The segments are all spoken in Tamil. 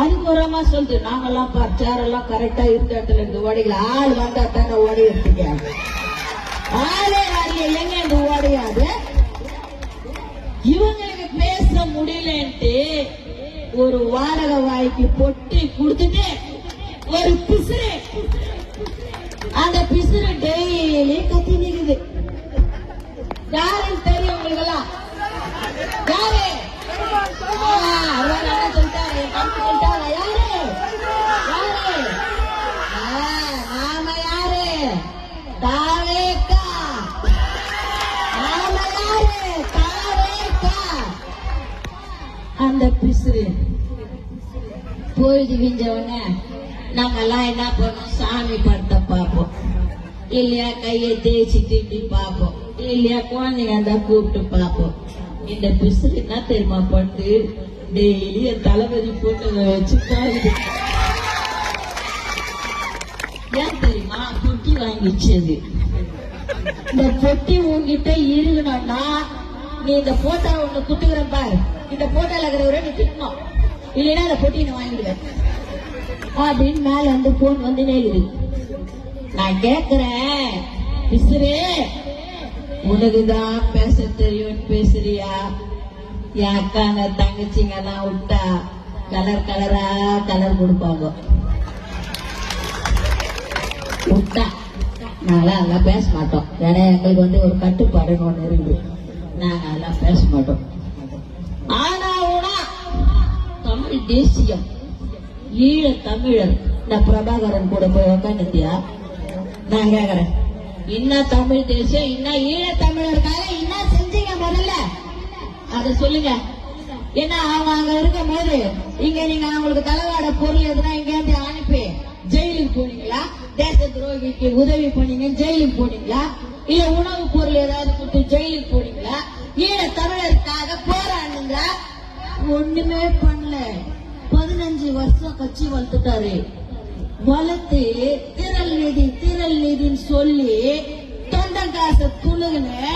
அதுக்கப்புறமா சொல்லுது. நாங்கெல்லாம் சேரெல்லாம் கரெக்டா இருந்த இடத்துல இருந்து ஓடிக்கல. ஆள் வந்தா தானே ஓடி எடுத்துக்க ஆளே வரல. எங்க இருந்து ஓடையாது? இவங்களுக்கு பேச முடியலன்ட்டு ஒரு வாடகை வாய்க்கு பொட்டி கொடுத்துட்டு ஒரு பிசுறு. அந்த பிசுறு அந்த பிசுறு. பொழுது விஞ்ச உடனே நாங்கெல்லாம் என்ன பண்ணோம்? சாமி படத்தை பார்ப்போம். இல்லையா கையை தேய்ச்சி திட்டி பார்ப்போம். இல்லையா குழந்தைங்க இருந்தா கூப்பிட்டு பார்ப்போம். இந்த பிசுறு என்ன தெரியுமா பட்டு? டெய்லி என் தளபதி போட்டு வச்சு பாருது ஏன் தெரியுமா? பொட்டி வாங்கிச்சது இந்த பொட்டி உங்ககிட்ட இருக்கணும்னா நீ இந்த போட்டோ ஒண்ணு குட்டுக்கிறேன் பாரு. இந்த போட்டோல இருக்கிறவரை நீ திட்டணும் இல்லைன்னா அந்த பொட்டியை நான் வாங்கிடுவேன் அப்படின்னு மேல வந்து போன் வந்து நேருது நான் கேக்குறேன். பிசுரே உனக்குதான் பேச தெரியும் பேசுறியா? என் அக்காங்க தங்கச்சிங்க எல்லாம் விட்டா கலர் கலரா கலர் கொடுப்பாங்க. விட்டா. நாங்களாம் அதெல்லாம் பேச மாட்டோம். ஏன்னா எங்களுக்கு வந்து ஒரு கட்டுப்பாடுன்னு ஒன்று இருக்குது நாங்க அதெல்லாம் பேச மாட்டோம். ஆனா தமிழ் தேசியம். ஈழ தமிழர். நான் பிரபாகரன் கூட போய் உக்காந்துட்டியா? நான் கேக்குறேன். என்ன தமிழ் தேசியம் இன்னும் ஈழ தமிழருக்காக என்ன செஞ்சீங்க முதல்ல. அத சொல்லுங்க. என்ன அவங்க அங்க இருக்கும் போது இங்க நீங்க அவங்களுக்கு தலைவாட பொருள் எதுனா இங்க இருந்து அனுப்பி ஜெயிலுக்கு போனீங்களா? தேச துரோகிக்கு உதவி பண்ணீங்க ஜெயிலுக்கு போனீங்களா? இல்ல உணவு பொருள் ஏதாவது கொடுத்து ஜெயிலுக்கு போனீங்களா? ஈழ தமிழருக்காக போராடுங்களா ஒண்ணுமே பண்ணல. பதினஞ்சு வருஷம் கட்சி வளர்த்துட்டாரு. வளர்த்து திரள் நிதி திரள் நிதின்னு சொல்லி தொண்டை காச துணுகுன்னு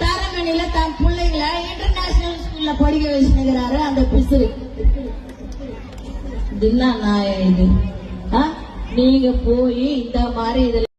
தரமணியில தன் பிள்ளைங்கள இன்டர்நேஷனல் ஸ்கூல்ல படிக்க வச்சுக்கிறாரு அந்த பிசுறு. இது என்ன இது ஆ? நீங்க போய் இந்த மாதிரி இதுல